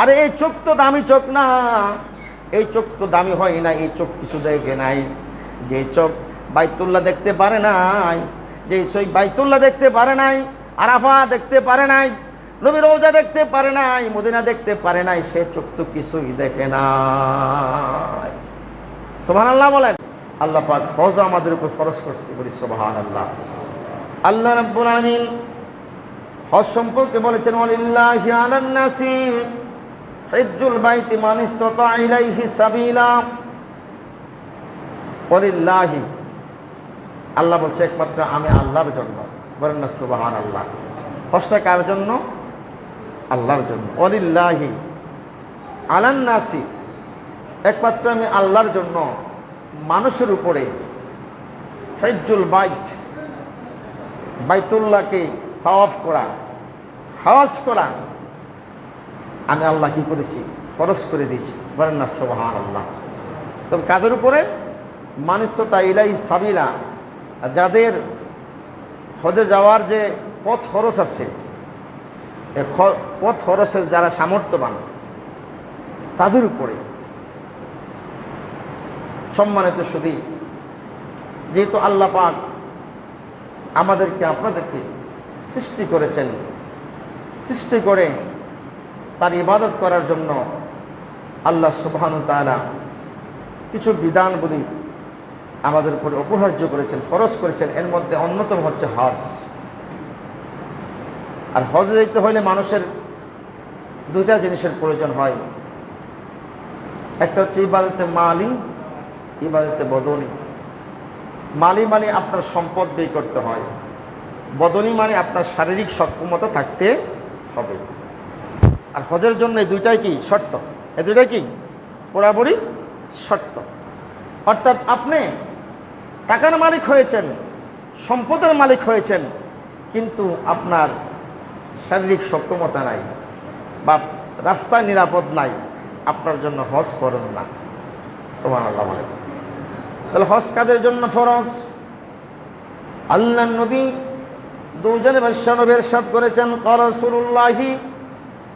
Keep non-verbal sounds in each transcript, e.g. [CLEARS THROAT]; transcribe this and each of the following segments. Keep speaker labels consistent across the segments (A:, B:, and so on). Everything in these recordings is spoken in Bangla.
A: আরে এই চোখ তো দামি চোখ না। এই চোখ তো দামি হয় না, এই চোখ কিছু দেখে নাই। যে চোখ বাইতুল্লাহ দেখতে পারে নাই যে সেই বাইতুল্লাহ দেখতে পারে নাই আরাফা দেখতে পারে নাই, নবী রোজা দেখতে পারে নাই, মদিনা দেখতে পারে নাই, সে চোখ তো কিছুই দেখে নাই। সোহান আল্লাহ বলেন। আল্লাহ পাক হজ আমাদের উপর ফরজ করছে, বলি সোহান আল্লাহ আল্লাহ রাব্বুল আলামিন হজ সম্পর্কে বলেছেন, ওয়ালিল্লাহি আলান বাইতি আল্লাহ বলছে একমাত্র আমি আল্লাহর জন্য। বলেন না সুবহান আল্লাহ হজটা কার জন্য? আল্লাহর জন্য। ওয়ালিল্লাহি। আলান্নাসি একমাত্র আমি আল্লাহর জন্য। মানুষের উপরে। হেজ্জুল বাইত। বাইতুল্লাহকে তাওয়াফ করা হাওয়াজ করা আমি আল্লাহ কি করেছি? ফরজ করে দিয়েছি। বলেন না সোহান আল্লাহ তবে কাদের উপরে? মানুষ তো তা ইলাই সাবিলা। যাদের হজে যাওয়ার যে পথ খরচ আছে পথ খরচের যারা সামর্থ্যবান, তাদের উপরে সম্মানিত শুধু যেহেতু আল্লাহ পাক আমাদেরকে, আপনাদেরকে সৃষ্টি করেছেন, সৃষ্টি করে তার ইবাদত করার জন্য আল্লাহ সুবহানু তাআলা কিছু বিধানগুলি আমাদের উপরে অপহার্য করেছেন, ফরজ করেছেন, এর মধ্যে অন্যতম হচ্ছে হজ। আর হজে যেতে হলে মানুষের দুইটা জিনিসের প্রয়োজন হয়। একটা হচ্ছে ইবাদতে মালি, ইবাদতে বদনি। মালি মানে আপনার সম্পদ ব্যয় করতে হয়। বদনি মানে আপনার শারীরিক সক্ষমতা থাকতে হবে। আর হজের জন্য এই দুইটাই কি শর্ত? এই দুইটাই কি? বরাবরই শর্ত। অর্থাৎ আপনি টাকার মালিক হয়েছেন, সম্পদের মালিক হয়েছেন, কিন্তু আপনার শারীরিক সক্ষমতা নাই বা রাস্তায় নিরাপদ নাই, আপনার জন্য হজ ফরজ না। সোমান আল্লাহ তাহলে হজ কাদের জন্য ফরজ? আল্লাহ নবী দুজনে নবীর সাদ করেছেন করসুল্লাহি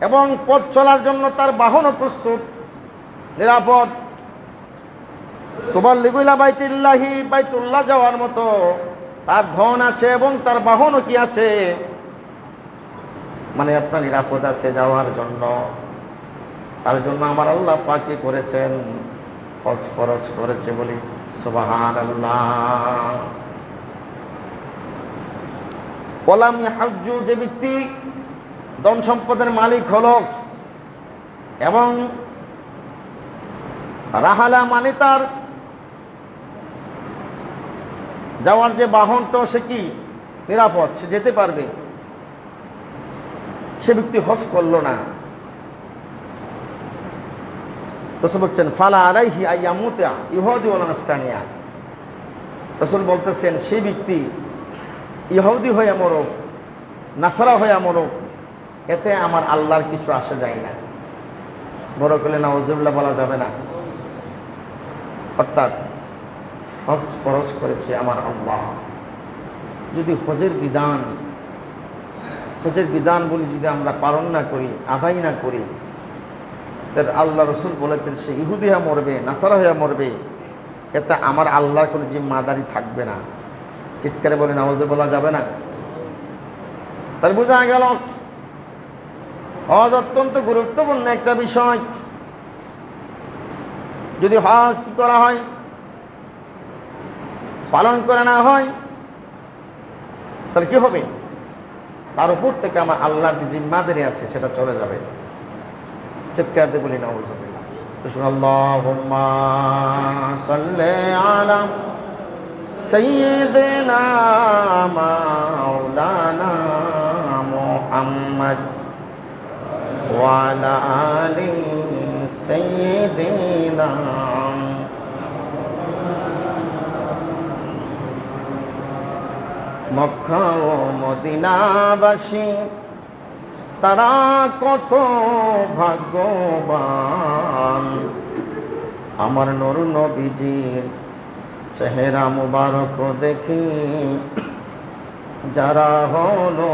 A: এবং পথ চলার জন্য তার বাহনও প্রস্তুত। নিরাপদ। তোমার লিগুলা বাইতুল্লাহি, বাইতুল্লাহ যাওয়ার মতো। তার ধন আছে এবং তার বাহনও কি আছে? মানে আপনার নিরাপদ আছে যাওয়ার জন্য। তার জন্য আমার আল্লাহ পাকি করেছেন। ফসফরস করেছে বলি সুবাহান আল্লাহ ওলাম হাজ্জু যে ব্যক্তি ধন সম্পদের মালিক হল এবং রাহালা মানে তার যাওয়ার যে বাহনটা সে কি? নিরাপদ, সে যেতে পারবে। সে ব্যক্তি হস করল না। রসুল বলছেন, ফালা আলাইহি আইয়ামুতা ইহুদি ওলানাস্তানিয়া রসুল বলতেছেন সেই ব্যক্তি ইহুদি হয়ে মরক, নাসারা হয়ে মরক এতে আমার আল্লাহর কিছু আসে যায় না। বড় করলে নওয়াজুল্লাহ বলা যাবে না। অর্থাৎ হজ ফরজ করেছে আমার আল্লাহ। যদি হজের বিধান হজের বিধান বলি যদি আমরা পালন না করি, আদায় না করি তার আল্লাহ রসুল বলেছেন, সে ইহুদি হয়ে মরবে, নাসারা হয়ে মরবে, এতে আমার আল্লাহর কোনো জিম্মাদারি থাকবে না। চিৎকারে বলে নামাজে বলা যাবে না। তাহলে বোঝা গেল হজ অত্যন্ত গুরুত্বপূর্ণ একটা বিষয়। যদি হজ কি করা হয়, পালন করে না হয়, তাহলে কি হবে? তার উপর থেকে আমার আল্লাহর যে জিম্মাদারি আছে, সেটা চলে যাবে। চিৎকার দিয়ে বলি সাল্লি আলা সাইয়্যিদিনা মাওলানা মুহাম্মদ। ওয়া আলা আলি سيدنا মক্কা ও মদিনাবাসী তারা কত ভাগ্যবান আমার নর নবীজির চেহারা মুবারক দেখি যারা হলো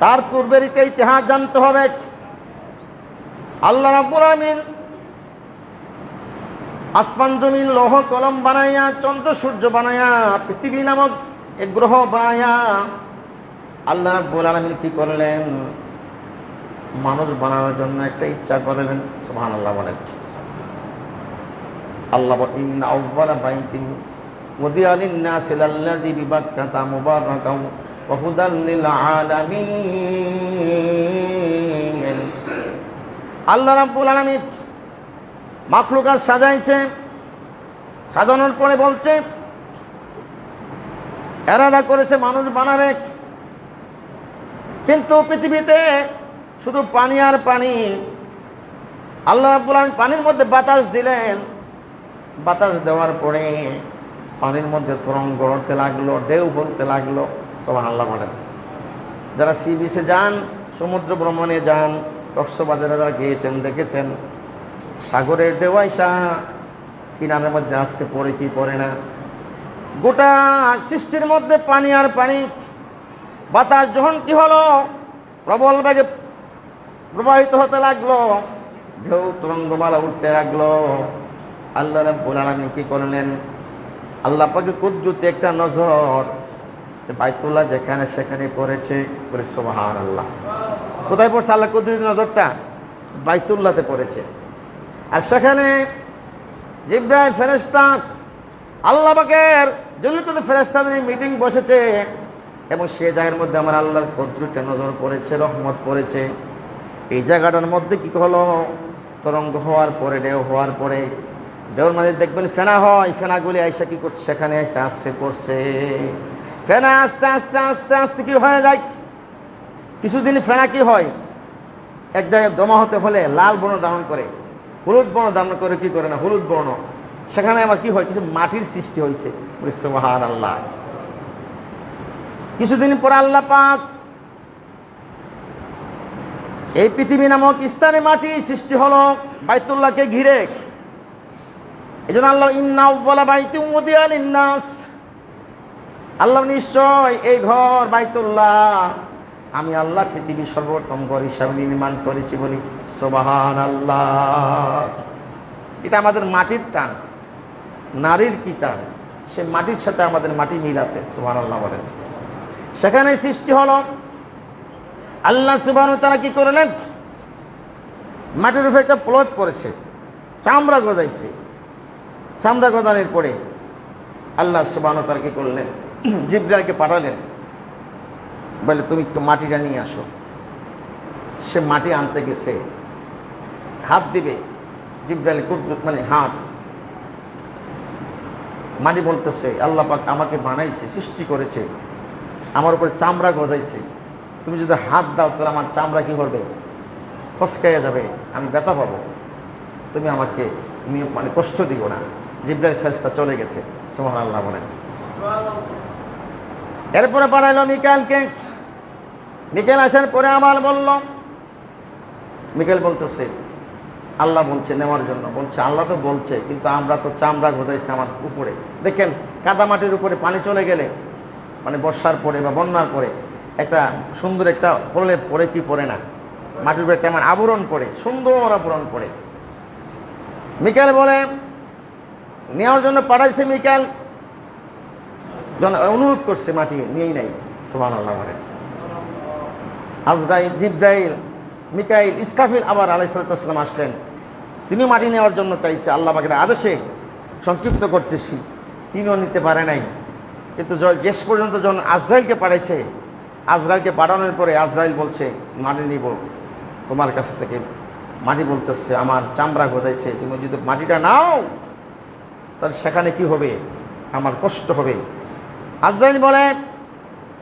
A: তার পূর্বের ইতিহাস জানতে হবে। আল্লাহ রাব্বুল আলামিন আসমান, জমিন, লৌহ, কলম বানাইয়া, চন্দ্র, সূর্য বানাইয়া, পৃথিবী নামক এক গ্রহ বানাইয়া আল্লাহ রাব্বুল আলামিন কি করলেন? মানুষ বানানোর জন্য একটা ইচ্ছা করলেন বলেন। আল্লাহ বলেন, ইন্না আউওয়ালা বাইতিন উদিয়া লিন-নাসি লাল্লাযী বিবাক্কাতা মুবারাকাও লিল আলামিন। আল্লাহ রাব্বুল আলামিন মাখলুকাত সাজাইছে, সাজানোর পরে বলছে, এরাদা করেছে মানুষ বানাবে। কিন্তু পৃথিবীতে শুধু পানি আর পানি। আল্লাহ রাব্বুল পানির মধ্যে বাতাস দিলেন। বাতাস দেওয়ার পরে পানির মধ্যে তরঙ্গ উঠতে লাগল, ঢেউ বলতে লাগল। সবাই আল্লাহ বলেন যারা সি বিচে যান, সমুদ্র ভ্রমণে যান, কক্সবাজারে যারা গিয়েছেন, দেখেছেন, সাগরের আইসা কিনারের মধ্যে আসছে, পরে কি পড়ে না। গোটা সৃষ্টির মধ্যে পানি আর পানি। বাতাস যখন কি হলো, প্রবল বেগে প্রবাহিত হতে লাগল, ঢেউ তরঙ্গমালা উঠতে লাগল। আল্লাহ রাব্বুল আলামিন কি করলেন? আল্লাহ পাকে কুদ্রুতে একটা নজর বাইতুল্লাহ যেখানে সেখানে পড়েছে করে সোবাহান আল্লাহ কোথায় পড়ছে আল্লাহ কুদ্রুতি নজরটা? বাইতুল্লাহতে পড়েছে। আর সেখানে জিব্রাইল ফেরেস্তা আল্লাহ পাকের জন্য তো ফেরেস্তাদের মিটিং বসেছে, এবং সে জায়গার মধ্যে আমার আল্লাহর কুদ্রুতে নজর পড়েছে, রহমত পড়েছে। এই জায়গাটার মধ্যে কি হলো? তরঙ্গ হওয়ার পরে, ঢেউ হওয়ার পরে, ঢেউর মাঝে দেখবেন ফেনা হয়, ফেনাগুলি আইসা কি করছে? সেখানে এসে আসছে পড়ছে। ফেনা আস্তে আস্তে আস্তে আস্তে কি হয়ে যায়? কিছুদিন ফেনা কি হয়? এক জায়গায় দমা হতে হলে লাল বর্ণ ধারণ করে, হলুদ বর্ণ ধারণ করে কি করে না, হলুদ বর্ণ। সেখানে আবার কি হয়? কিছু মাটির সৃষ্টি হয়েছে মহান আল্লাহ কিছুদিন পর আল্লাহ পাক এই পৃথিবী নামক স্থানে মাটি সৃষ্টি হলো, বাইতুল্লাহকে ঘিরে। এই জন্য আল্লাহ, ইন্না বাইতি উমদিয়াল ইন্নাস আল্লাহ নিশ্চয় এই ঘর বাইতুল্লাহ। আমি আল্লাহ পৃথিবীর সর্বোত্তম ঘর হিসাবে নির্মাণ করেছি বলি সোবাহান আল্লাহ এটা আমাদের মাটির টান, নারীর কি টান? সে মাটির সাথে আমাদের মাটি মিল আছে সোবাহান আল্লাহ বলেন। সেখানে সৃষ্টি হলো, আল্লাহ সুবাহ তারা কি করলেন? মাটির উপরে একটা প্লট পড়েছে, চামড়া গজাইছে। চামড়া গজানোর পরে আল্লাহ সুবাহ তারা কি করলেন? [CLEARS THROAT] জিব্রাইলকে পাঠালেন। বলে, তুমি একটু মাটিটা নিয়ে আসো। সে মাটি আনতে গেছে। হাত দিবে। জিব্রাইল কুদ্দুত মানে হাত। মাটি বলতেছে, আল্লাহ পাক আমাকে বানাইছে, সৃষ্টি করেছে। আমার উপরে চামড়া গজাইছে। তুমি যদি হাত দাও, তাহলে আমার চামড়া কী করবে? ফসকাইয়া যাবে। আমি ব্যথা পাবো। তুমি আমাকে মানে কষ্ট দিও না। জিব্রাইল ফেরস্তা চলে গেছে। সোহান আল্লাহ বলেন এরপরে পাঠাইলো মিকালকে। মিকেল আসার পরে আমার বলল, মিকেল বলতেছে, আল্লাহ বলছে নেওয়ার জন্য। বলছে, আল্লাহ তো বলছে, কিন্তু আমরা তো চামড়া ঘোদাইছে আমার উপরে। দেখেন কাদামাটির উপরে পানি চলে গেলে মানে বর্ষার পরে বা বন্যার পরে, একটা সুন্দর একটা পড়লে পরে কি পড়ে না? মাটির উপরে একটা আমার আবরণ পড়ে, সুন্দর আবরণ পড়ে। মিকাল বলে, নেওয়ার জন্য পাঠাইছে মিকাল। অনুরোধ করছে মাটি নিয়েই নাই সোহান আল্লাহ বলে। আজরাইল, জিব্রাইল, মিকাইল, ইসরাফিল আবার আলাইসালাম আসলেন। তিনি মাটি নেওয়ার জন্য চাইছে, আল্লাহ পাকের আদেশে সংক্ষিপ্ত করতেছি তিনিও নিতে পারে নাই। কিন্তু শেষ পর্যন্ত যখন আজরাইলকে পাঠাইছে, আজরাইলকে পাঠানোর পরে আজরাইল বলছে, মাটি নিব। তোমার কাছ থেকে মাটি বলতেছে, আমার চামড়া গজাইছে, তুমি যদি মাটিটা নাও, তাহলে সেখানে কি হবে? আমার কষ্ট হবে। আজরাইল বলে,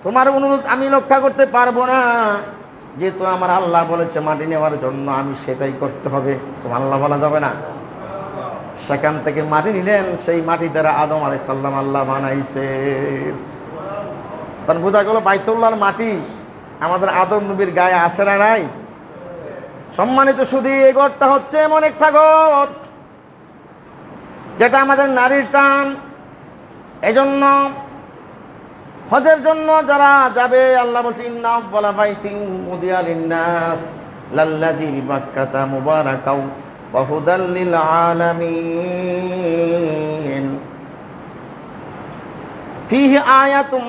A: তোমার অনুরোধ আমি রক্ষা করতে পারব না। যেহেতু আমার আল্লাহ বলেছে মাটি নেওয়ার জন্য আমি সেটাই করতে হবে। আল্লাহ বলা যাবে না। সেখান থেকে মাটি নিলেন, সেই মাটি দ্বারা আদম আলাই সাল্লাম আল্লাহ বানাইছে। তখন বোঝা গেল বাইতুল্লাহর মাটি আমাদের আদম নবীর গায়ে আসে না নাই? সম্মানিত শুধু এই ঘরটা হচ্ছে এমন একটা ঘর যেটা আমাদের নারীর টান এজন্য হজের জন্য যারা যাবে, আল্লাহ বলছে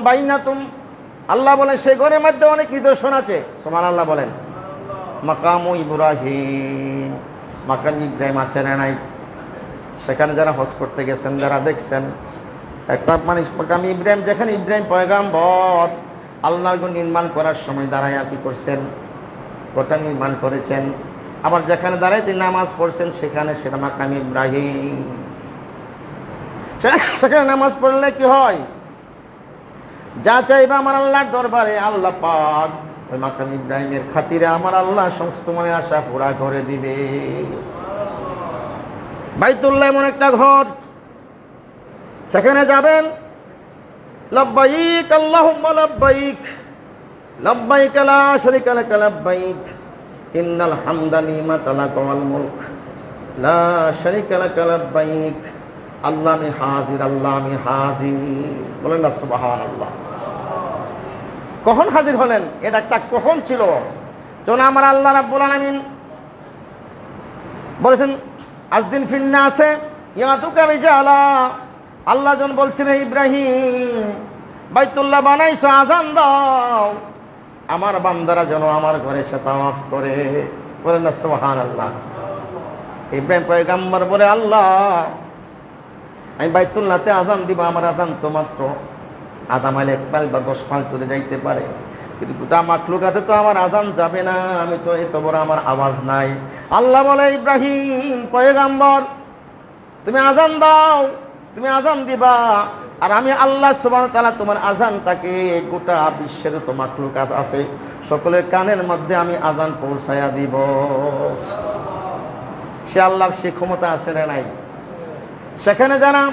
A: বাইনাতুম। আল্লাহ বলেন সে ঘরের মধ্যে অনেক নিদর্শন আছে। সুবহানাল্লাহ বলেন, মাকামু ইব্রাহিম। মাকাম ইব্রাহিম আছে নাই? সেখানে যারা হজ করতে গেছেন, যারা দেখছেন একটা মানে মাকাম ইব্রাহিম, যেখানে ইব্রাহিম পয়গাম্বর, আল্লাহর ঘর নির্মাণ করার সময় দাঁড়ায় কি করছেন? ওটা নির্মাণ করেছেন। আবার যেখানে দাঁড়ায় তিনি নামাজ পড়ছেন, সেখানে সেটা মাকাম ইব্রাহিম। সেখানে নামাজ পড়লে কি হয়? যা চাইবে আমার আল্লাহর দরবারে, আল্লাহ পাক ওই মাকাম ইব্রাহিমের খাতিরে আমার আল্লাহ সমস্ত মনে আশা পুরা করে দিবে। বাইতুল্লাহ এমন একটা ঘর সেখানে যাবেন? লব্বাইক, আল্লাহুম্মা লব্বাইক। লব্বাইক লা শারীকা লাক, লব্বাইক। ইন্নাল হামদা নিমাতা লাক ওয়াল মুলক। লা শারীকা লাক, লব্বাইক। আল্লাহ আমি হাজির, আল্লাহ আমি হাজির। বলেন না, সুবহানাল্লাহ। কখন হাজির হলেন? এটা একটা কখন ছিল? যখন আমার আল্লাহ রাব্বুল আলামিন বলেছেন আজদিন ফিন্না আছে, ইয়াতুকা রিজালা। আল্লাহ যখন বলছেন, "হে ইব্রাহিম, বাইতুল্লাহ বানাইছো, আজান দাও। আমার বান্দারা যেন আমার ঘরে সে তাওয়াফ করে। বলে না সোহান আল্লাহ ইব্রাহিম পয়গাম্বর বলে, আল্লাহ, আমি বাইতুল্লাহতে আজান দিব, আমার আজান তো মাত্র আধা মাইল, এক মাইল বা দশ মাইল চলে যাইতে পারে। কিন্তু গোটা মাখলুকাতে তো আমার আজান যাবে না, আমি তো এত বড় আমার আওয়াজ নাই। আল্লাহ বলে, ইব্রাহিম পয়গাম্বর, তুমি আজান দাও। তুমি আজান দিবা, আর আমি আল্লাহ সুবাহ তোমার আজানটাকে গোটা বিশ্বের তো কাজ আছে। সকলের কানের মধ্যে আমি আজান পৌঁছায়া দিব। সে আল্লাহর সে ক্ষমতা আছে না নাই? সেখানে যারা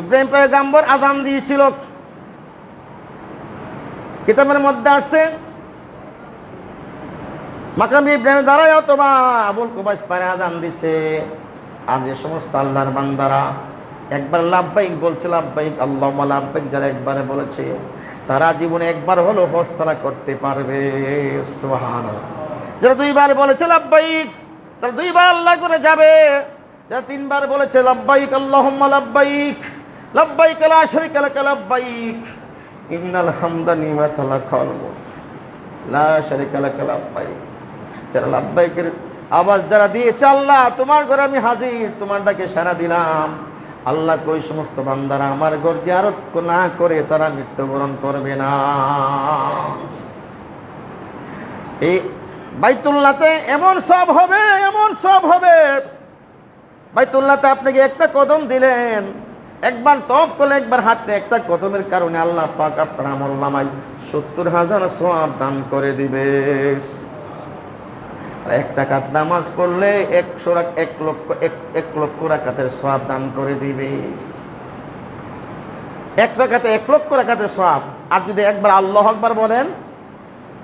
A: ইব্রাহিম পয়গাম্বর আজান দিয়েছিল, কিতাবের মধ্যে আসছে, মাকাম ইব্রাহিম দ্বারাই অথবা আবুল কুবাস পারে আজান দিছে। আর যে সমস্ত আল্লাহর বান্দারা একবার লাভবাইক বলছে লাভবাইক আল্লাহ লাভবাইক যারা একবারে বলেছে, তারা জীবনে একবার হলো হজ তারা করতে পারবে সুবহানাল্লাহ। যারা দুইবার বলেছে লাভবাইক তারা দুইবার আল্লাহ করে যাবে যারা তিনবার বলেছে লাভবাইক আল্লাহ লাভবাইক লাভবাইক লা শারীকা লাক লাভবাইক ইন্নাল হামদা নিমাতা লাকাল লা লাভবাইক যারা লাভবাইকের আওয়াজ যারা দিয়েছে আল্লাহ, তোমার ঘরে আমি হাজির, তোমার ডাকে সারা দিলাম আল্লাহ কই, সমস্ত বান্দারা আমার ঘর জিয়ারত না করে তারা মৃত্যুবরণ করবে না। এই বাইতুল্লাতে এমন সব হবে, এমন সব হবে। বাইতুল্লাতে আপনাকে একটা কদম দিলেন। একবার তপ করলে, একবার হাঁটতে, একটা কদমের কারণে আল্লাহ পাক আপনার আমল নামাই সত্তর হাজার সোয়াব দান করে দিবে। এক টাকার নামাজ পড়লে একশো রাখ- এক লক্ষ এক এক লক্ষ রাকাতের সোয়াব দান করে দিবে। এক রাকাতে এক লক্ষ রাকাতের সোয়াব আর যদি একবার আল্লাহ আকবার বলেন,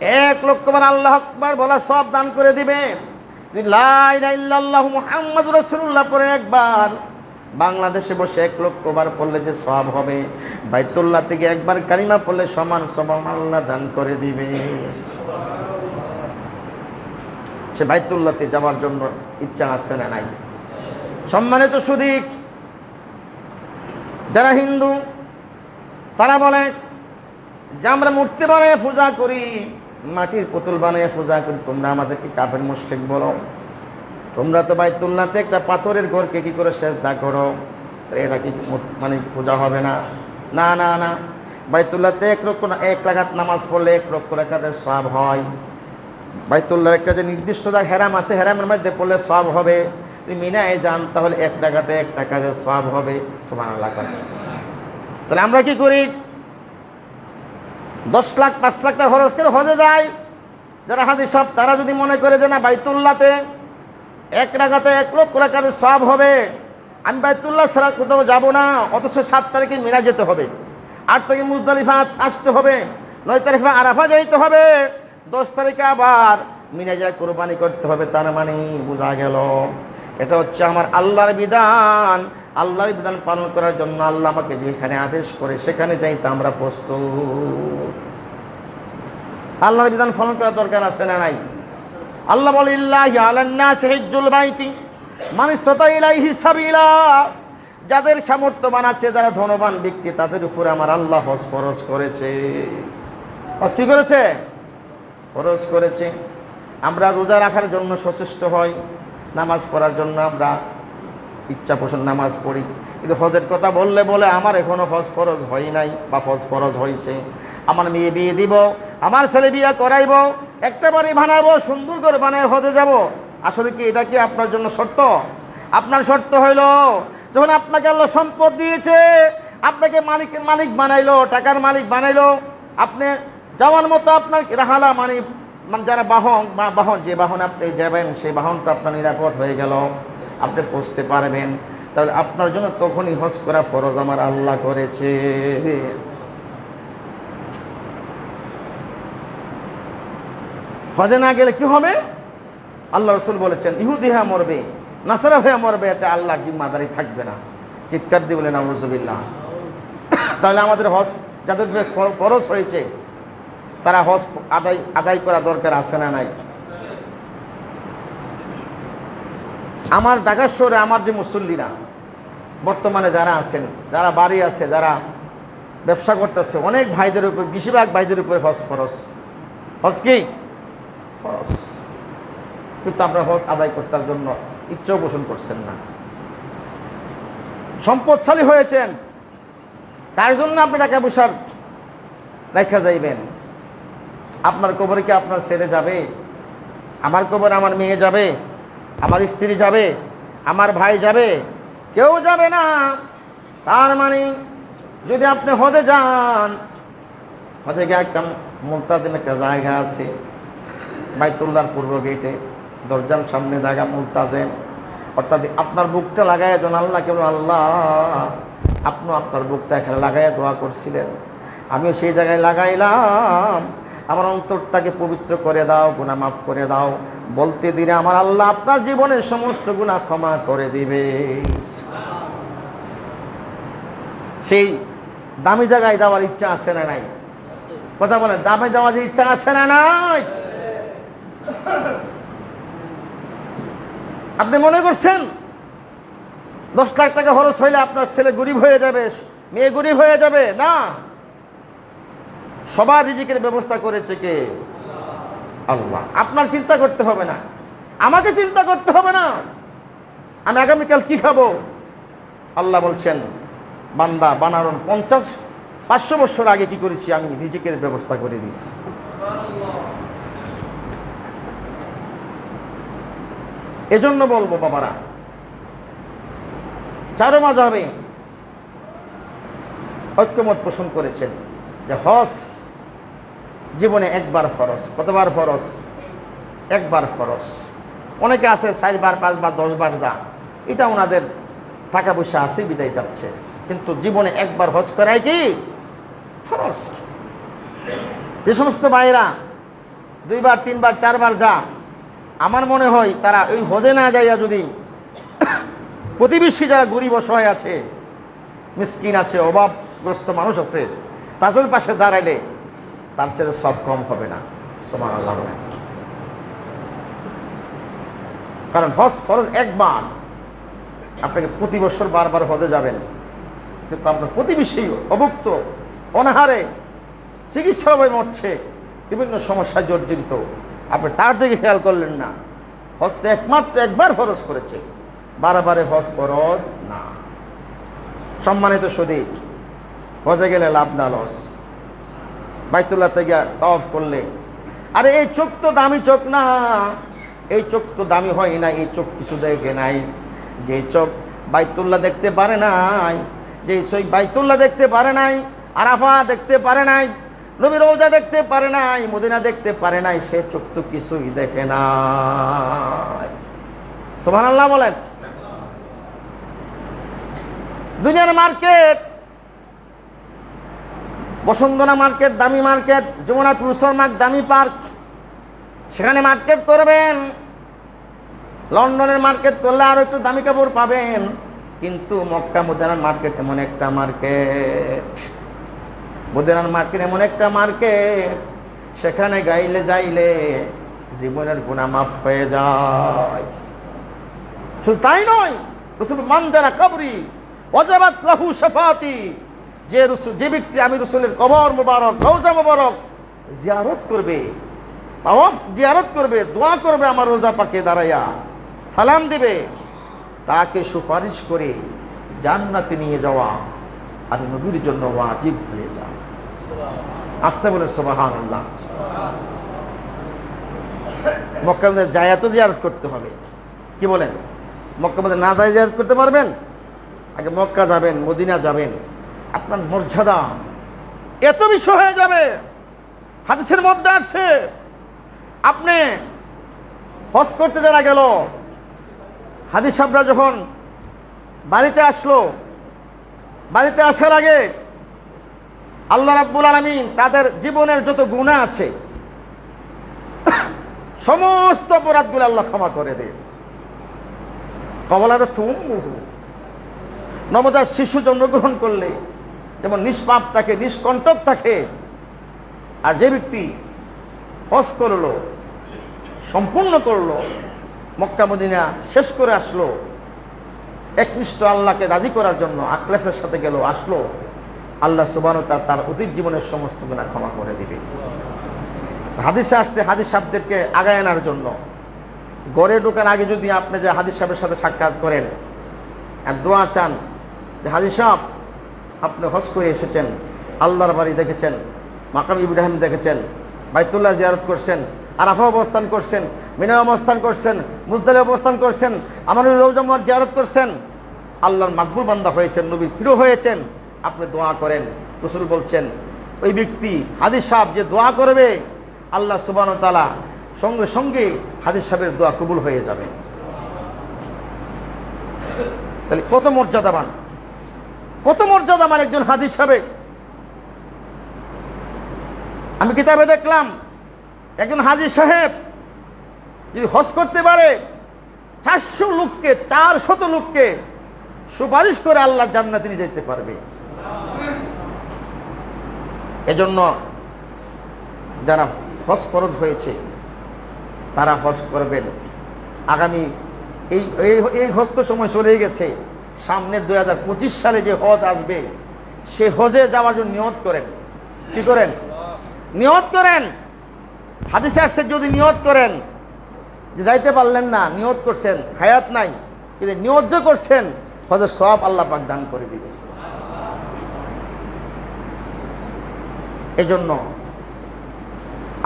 A: এক লক্ষ বার আল্লাহ আকবার বলা সব দান করে দিবে। ইল্লাল্লাহু মুহাম্মাদুর পরে একবার, বাংলাদেশে বসে এক লক্ষ বার পড়লে যে সব হবে, বাইতুল্লাহ থেকে একবার কালিমা পড়লে সমান সমান আল্লাহ দান করে দিবে। সে বাইতুল্লাতে যাওয়ার জন্য ইচ্ছা আছে না নাই? সম্মানিত সুদীক যারা হিন্দু, তারা বলে, যে আমরা মূর্তি বানিয়ে পূজা করি, মাটির পুতুল বানিয়ে পূজা করি, তোমরা আমাদেরকে কাফের মুশরিক বলো। তোমরা তো বাইতুল্লাতে একটা পাথরের ঘরকে কি করে শেষ দা করো এটা কি মানে পূজা হবে না? না না না। বাইতুল্লাতে এক লক্ষ না- এক লাগাত নামাজ পড়লে এক রাখাতের সব হয়। বাইতুল্লাহর একটা যে নির্দিষ্ট যা হেরাম আছে, হেরামের মধ্যে পড়লে সব হবে। মিনায় যান, তাহলে এক টাকাতে এক টাকাতে সব হবে সমান তাহলে আমরা কি করি? দশ লাখ, পাঁচ লাখ টাকা খরচ করে হজে যায় যারা হাজি সব, তারা যদি মনে করে যে না বাইতুল্লাতে এক টাকাতে এক লক্ষ রাখাতে সব হবে, আমি বাইতুল্লাহ ছাড়া কোথাও যাব না, অথচ সাত তারিখে মিনা যেতে হবে। আট তারিখে মুজদালিফা আসতে হবে, নয় তারিখে আরাফা যাইতে হবে। দশ তারিখে আবার মিনা কোরবানি করতে হবে, তার মানে বোঝা গেল। এটা হচ্ছে আমার আল্লাহর বিধান। আল্লাহর বিধান পালন করার জন্য আল্লাহ আমাকে যেখানে আদেশ করে সেখানে যাইতে আমরা প্রস্তুত। আল্লাহর বিধান পালন করার দরকার আছে না নাই? আল্লাহ বলে, ইল্লাহি মানুষ তথা ইলাইহি সাবিলা। যাদের সামর্থ্যবান আছে, যারা ধনবান ব্যক্তি, তাদের উপরে আমার আল্লাহ হজ ফরজ করেছে। কি করেছে? ফরজ করেছে। আমরা রোজা রাখার জন্য সচেষ্ট হই, নামাজ পড়ার জন্য আমরা ইচ্ছা পোষণ নামাজ পড়ি। কিন্তু হজের কথা বললে বলে আমার এখনও হজ ফরজ হয় নাই বা হজ ফরজ হয়েছে আমার মেয়ে বিয়ে দিব, আমার ছেলে বিয়ে করাইব, একটা বাড়ি বানাবো, সুন্দর করে বানায় হজে যাব। আসলে কি এটা কি আপনার জন্য শর্ত? আপনার শর্ত হইল, যখন আপনাকে আল্লাহ সম্পদ দিয়েছে, আপনাকে মালিকের মালিক বানাইলো, টাকার মালিক বানাইলো, আপনি যাওয়ার মতো আপনার রাহালা মানে মানে যারা বাহন, বা বাহন, যে বাহন আপনি যাবেন, সেই বাহনটা আপনার নিরাপদ হয়ে গেল। আপনি পৌঁছতে পারবেন। তাহলে আপনার জন্য তখনই হজ করা ফরজ, আমার আল্লাহ করেছে। হজে না গেলে কি হবে? আল্লাহ রসুল বলেছেন, ইহুদি হ্যাঁ মরবে, নাসারা হয়ে মরবে, এটা আল্লাহর জিম্মাদারি থাকবে না। চিৎকার দিয়ে বলে নাউজুবিল্লাহ। তাহলে আমাদের হজ যাদের ফরজ হয়েছে তারা হজ আদায় আদায় করা দরকার আছে না নাই? আমার ঢাকা শহরে আমার যে মুসল্লিরা, বর্তমানে যারা আছেন, যারা বাড়ি আছে, যারা ব্যবসা করতেছে, অনেক ভাইদের উপর, বেশিরভাগ ভাইদের উপরে হজ ফরস হজ কি? ফরজ। কিন্তু আপনারা হজ আদায় করতার জন্য ইচ্ছাও পোষণ করছেন না। সম্পদশালী হয়েছেন। তার জন্য আপনি টাকা পয়সার রেখা যাইবেন। আপনার কবরে কি আপনার ছেলে যাবে? আমার কবরে আমার মেয়ে যাবে? আমার স্ত্রী যাবে? আমার ভাই যাবে? কেউ যাবে না। তার মানে যদি আপনি হদে যান হদে গিয়ে একটা মুলতাদিন একটা জায়গা আছে বাইতুল্লার পূর্ব গেটে, দরজার সামনে জায়গা মুলতাজেন অর্থাৎ আপনার বুকটা লাগায় জন আল্লাহ কেন আল্লাহ আপনি আপনার বুকটা এখানে লাগাইয়া দোয়া করছিলেন। আমিও সেই জায়গায় লাগাইলাম। আমার অন্তরটাকে পবিত্র করে দাও গুণা মাফ করে দাও। বলতে দিলে আমার আল্লাহ আপনার জীবনের সমস্ত গুণা ক্ষমা করে দিবে। সেই দামি জায়গায় যাওয়ার ইচ্ছা আছে না নাই? কথা বলেন, দামে যাওয়ার ইচ্ছা আছে না নাই? আপনি মনে করছেন, দশ লাখ টাকা খরচ হইলে আপনার ছেলে গরিব হয়ে যাবে, মেয়ে গরিব হয়ে যাবে? না। সবার রিজিকের ব্যবস্থা করেছে কে? আল্লাহ। আপনার চিন্তা করতে হবে না। আমাকে চিন্তা করতে হবে না। আমি আগামীকাল কি খাব? আল্লাহ বলছেন, বান্দা বানানোর পঞ্চাশ, পাঁচশো বছর আগে কি করেছি? আমি রিজিকের ব্যবস্থা করে দিয়েছি। এজন্য বলব, বাবারা চারো মাঝাবে ঐক্যমত পোষণ করেছেন যে হজ জীবনে একবার ফরজ। কতবার ফরজ? একবার ফরজ। অনেকে আছে চারবার, পাঁচবার, দশবার যা এটা ওনাদের টাকা পয়সা আছে, বিদায় যাচ্ছে। কিন্তু জীবনে একবার হজ করাই কি? ফরজ যে সমস্ত ভাইয়েরা, দুইবার, তিনবার, চারবার যা আমার মনে হয় তারা ওই হদে না যাইয়া যদি [COUGHS] প্রতিবেশী যারা গরিব অসহায় আছে, মিসকিন আছে, অভাবগ্রস্ত মানুষ আছে, তাদের পাশে দাঁড়াইলে তার চেয়ে সব কম হবে না। সমান আল্লাহ। কারণ হজ ফরজ একবার। আপনাকে প্রতি বছর বারবার হদে যাবেন। কিন্তু আপনার প্রতিবেশী অভুক্ত, অনাহারে, চিকিৎসার অভাবে মরছে, বিভিন্ন সমস্যায় জর্জরিত। আপনি তার দিকে খেয়াল করলেন না। হজ তো একমাত্র একবার ফরজ করেছে। বারবারে হজ ফরজ না। সম্মানিত সদিক, হজে গেলে লাভ না, লস। বাইতুল্লাহ থেকে তফ করলে। আরে এই চোখ তো দামি চোখ না। এই চোখ তো দামি হয় না, এই চোখ কিছু দেখে নাই। যে চোখ বাইতুল্লাহ দেখতে পারে নাই, যে চোখ বাইতুল্লাহ দেখতে পারে নাই, আরাফা দেখতে পারে নাই, নবী রোজা দেখতে পারে নাই, মদিনা দেখতে পারে নাই, সে চোখ তো কিছুই দেখে নাই। সোমান আল্লাহ বলেন। দুনিয়ার মার্কেট বসুন্ধরা মার্কেট, দামি মার্কেট যমুনা পুরুষর মার্ক, দামি পার্ক। সেখানে মার্কেট করবেন। লন্ডনের মার্কেট করলে আরও একটু দামি কাপড় পাবেন। কিন্তু মক্কা মদিনার মার্কেট এমন একটা মার্কেট। মদিনার মার্কেট এমন একটা মার্কেট। সেখানে গাইলে যাইলে জীবনের গুণা মাফ হয়ে যায়। শুধু তাই নয়, রসুল মানজারা কবরি অজাবাত লাহু শাফাতি। যে রসুল, যে ব্যক্তি আমি রসুলের কবর মোবারক, রোজা মোবারক জিয়ারত করবে, তাওয়াফ জিয়ারত করবে, দোয়া করবে আমার রোজা পাকে দাঁড়াইয়া, সালাম দিবে, তাকে সুপারিশ করে জান্নাতে নিয়ে যাওয়া আমি নবীর জন্য ওয়াজিব হয়ে যা আসতে বলে সোবাহান আল্লাহ মক্কা মধ্যে জায়াত জিয়ারত করতে হবে। কি বলেন? মক্কা মধ্যে না যায় জিয়ারত করতে পারবেন? আগে মক্কা যাবেন, মদিনা যাবেন। আপনার মর্যাদা। এত বিষয় হয়ে যাবে। হাদিসের মধ্যে আসছে, আপনি হজ করতে যারা গেল, হাদিস সাহরা যখন বাড়িতে আসলো, বাড়িতে আসার আগে আল্লাহ রাব্বুল আলমিন তাদের জীবনের যত গুণা আছে, সমস্ত অপরাধগুলো আল্লাহ ক্ষমা করে দেয় কবলাতে থুম নবদার শিশু জন্মগ্রহণ করলে যেমন নিষ্পাপ থাকে, নিষ্কণ্টক থাকে। আর যে ব্যক্তি হজ করল, সম্পূর্ণ করল, মক্কা, মদিনা শেষ করে আসলো, একনিষ্ঠ আল্লাহকে রাজি করার জন্য আক্লাসের সাথে গেল, আসলো, আল্লাহ সুবান তার তার অতীত জীবনের সমস্ত গুণা ক্ষমা করে দিবে। হাদিসে আসছে, হাদিস সাহেবদেরকে আগায় আনার জন্য। গড়ে ঢোকার আগে যদি আপনি যে হাদিস সাহেবের সাথে সাক্ষাৎ করেন আর দোয়া চান যে হাজির সাহেব আপনি হজ করে এসেছেন, আল্লাহর বাড়ি দেখেছেন, মাকাম ইব্রাহিম দেখেছেন, বাইতুল্লাহ জিয়ারত করছেন আরাফা অবস্থান করছেন মিনা অবস্থান করছেন মুজদালে অবস্থান করছেন আমার রৌজামার জিয়ারত করছেন। আল্লাহর মাকবুল বান্দা হয়েছেন, নবী প্রিয় হয়েছেন, আপনি দোয়া করেন। রসুল বলছেন, ওই ব্যক্তি হাদিস সাহেব যে দোয়া করবে, আল্লাহ সুবান তালা সঙ্গে সঙ্গে হাদিস সাহেবের দোয়া কবুল হয়ে যাবে। তাহলে কত মর্যাদাবান? কত মর্যাদাবান একজন হাদিস সাহেব? আমি কিতাবে দেখলাম, একজন হাজি সাহেব যদি হজ করতে পারে, চারশো লোককে চার শত লোককে সুপারিশ করে আল্লাহর জান্নাতে নিয়ে যেতে পারবে। এজন্য যারা হজ ফরজ হয়েছে, তারা হজ করবেন। আগামী এই, এই- হজ সময় চলে গেছে। সামনের দুই হাজার পঁচিশ সালে যে হজ আসবে, সে হজে যাওয়ার জন্য নিয়ত করেন। কি করেন? নিয়ত করেন। হাদিসে আসছে, যদি নিয়ত করেন, যে যাইতে পারলেন না, নিয়ত করছেন, হায়াত নাই, কিন্তু নিয়ত যে করছেন, হজের সব আল্লাহ পাক দান করে দিবে এজন্য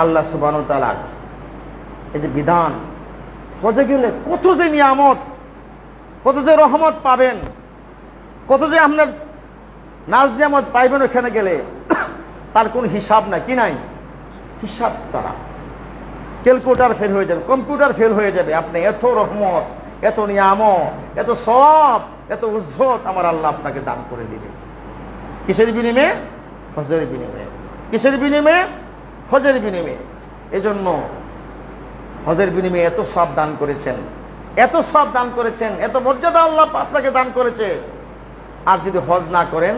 A: আল্লাহ সুবান তালাক এই যে বিধান, হজে গেলে কত যে নিয়ামত কত যে রহমত পাবেন, কত যে আপনার নাজ নিয়ামত পাইবেন ওখানে গেলে, তার কোনো হিসাব নাই, কি নাই? হিসাব ছাড়া। ক্যালকুলেটার ফেল হয়ে যাবে, কম্পিউটার ফেল হয়ে যাবে। আপনি এত রহমত, এত নিয়ামত, এত সব এত উজ্জ্বত আমার আল্লাহ আপনাকে দান করে দিবে। কিসের বিনিময়ে? হজের বিনিময়ে। কিসের বিনিময়ে? হজের বিনিময়ে। এজন্য হজের বিনিময়ে এত সব দান করেছেন। এত সব দান করেছেন, এত মর্যাদা আল্লাহ আপনাকে দান করেছে। আর যদি হজ না করেন,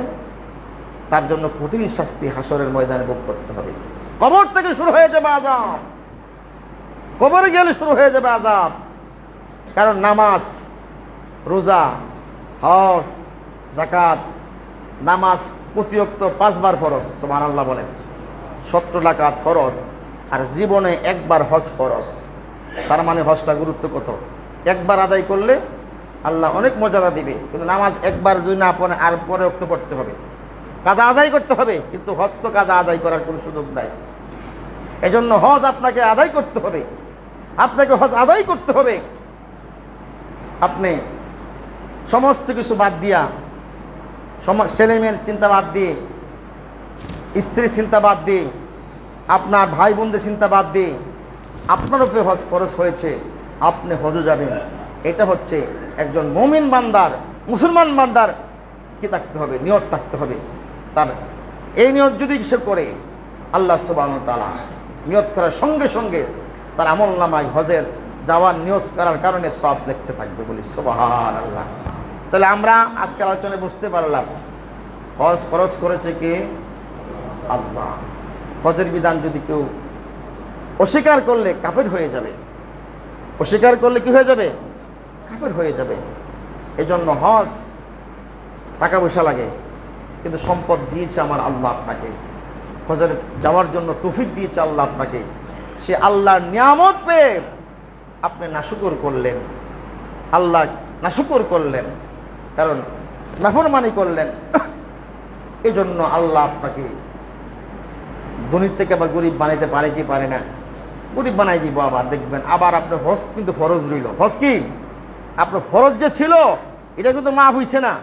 A: তার জন্য কঠিন শাস্তি হাসরের ময়দানে ভোগ করতে হবে। কবর থেকে শুরু হয়ে যাবে আজাব কবরে গেলে শুরু হয়ে যাবে আজাব কারণ নামাজ, রোজা, হজ জাকাত নামাজ প্রতিয়ক্ত পাঁচবার ফরজ সোমান আল্লাহ বলেন। সত্তর লাকাত ফরজ, আর জীবনে একবার হজ ফরজ। তার মানে হজটা গুরুত্ব কত? একবার আদায় করলে আল্লাহ অনেক মর্যাদা দিবে। কিন্তু নামাজ একবার যদি না পড়ে, আর পরে রক্ত পড়তে হবে। কাজা আদায় করতে হবে, কিন্তু হজ তো কাজা আদায় করার কোনো সুযোগ নাই। এজন্য হজ আপনাকে আদায় করতে হবে। আপনাকে হজ আদায় করতে হবে। আপনি সমস্ত কিছু বাদ দিয়া ছেলে মেয়ের চিন্তা বাদ দিয়ে, স্ত্রীর চিন্তা বাদ দিয়ে, আপনার ভাই বোনদের চিন্তা বাদ দিয়ে, আপনার উপরে হজ ফরজ হয়েছে। আপনি হজে যাবেন। এটা হচ্ছে একজন মমিন বান্দার, মুসলমান বান্দার কি থাকতে হবে, নিয়ত থাকতে হবে। তার এই নিয়ত যদি সে করে, আল্লাহ সুবাহ তালা নিয়ত করার সঙ্গে সঙ্গে তার আমল নামায় হজের যাওয়ার নিয়ত করার কারণে সব দেখতে থাকবে বলি সুবাহান আল্লাহ তাহলে আমরা আজকে আলোচনায় বুঝতে পারলাম, হজ ফরজ করেছে কে? আল্লাহ। হজের বিধান যদি কেউ অস্বীকার করলে কাফের হয়ে যাবে। অস্বীকার করলে কি হয়ে যাবে? কাফের হয়ে যাবে। এজন্য হজ টাকা পয়সা লাগে, কিন্তু সম্পদ দিয়েছে আমার আল্লাহ আপনাকে। হজের যাওয়ার জন্য তৌফিক দিয়েছে আল্লাহ আপনাকে। সে আল্লাহর নিয়ামত পেয়ে আপনি নাশুকর করলেন। আল্লাহ নাশুকর করলেন, কারণ নাফরমানি করলেন। এই জন্য আল্লাহ আপনাকে ধনীর থেকে আবার গরিব বানাইতে পারে কি পারে না। গরিব বানাই দিব আবার, দেখবেন। আবার আপনার হজ কিন্তু ফরজ রইল। হজ কি? আপনার ফরজ যে ছিল, এটা কিন্তু মাফ হইছে না।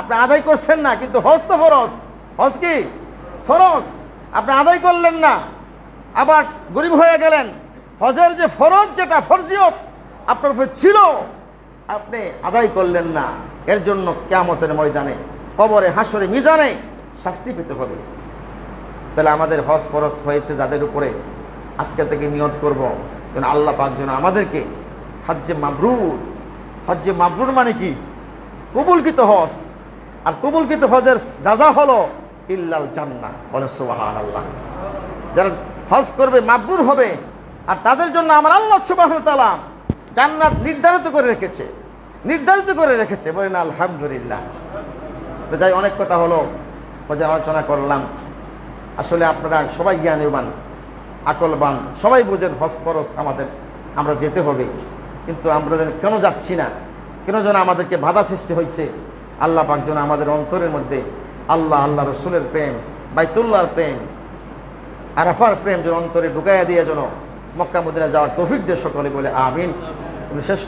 A: আপনি আদায় করছেন না, কিন্তু হজ তো ফরজ। হজ কি? ফরজ। আপনি আদায় করলেন না, আবার গরিব হয়ে গেলেন। হজের যে ফরজ, যেটা ফরজিয়ত, আপনার উপরে ছিল, আপনি আদায় করলেন না। এর জন্য কেয়ামতের ময়দানে, কবরে হাসরে মিজানে শাস্তি পেতে হবে। তাহলে আমাদের হজ ফরজ হয়েছে যাদের উপরে আজকে থেকে নিয়ত করব। যেন আল্লাহ পাক যেন আমাদেরকে হজ্জে মাবরুর হজ্জে মাবরুর মানে কি? কবুলকৃত হজ। আর কবুলকৃত হজের যা যা হলো, ইল্লাল জান্না বলে সুবাহান আল্লাহ যারা হজ করবে মাবরুর হবে, আর তাদের জন্য আমার আল্লাহ সুবাহ জান্নাত নির্ধারিত করে রেখেছে। নির্ধারিত করে রেখেছে। বলেন, আলহামদুলিল্লাহ। যাই, অনেক কথা হলো। হজে আলোচনা করলাম। আসলে আপনারা সবাই জ্ঞানীবান আকলবান সবাই বুঝেন হজ ফরজ আমাদের, আমরা যেতে হবে। কিন্তু আমরা যেন কেন যাচ্ছি না? কেন যেন আমাদেরকে বাধা সৃষ্টি হয়েছে আল্লাহ পাক যেন আমাদের অন্তরের মধ্যে আল্লাহ আল্লাহ রসুলের প্রেম, বাইতুল্লাহর প্রেম, আরাফার প্রেম যেন অন্তরে ঢুকাইয়া দিয়ে যেন মক্কা মদিনা যাওয়ার তৌফিক দিয়ে সকলে বলে আমিন। শেষ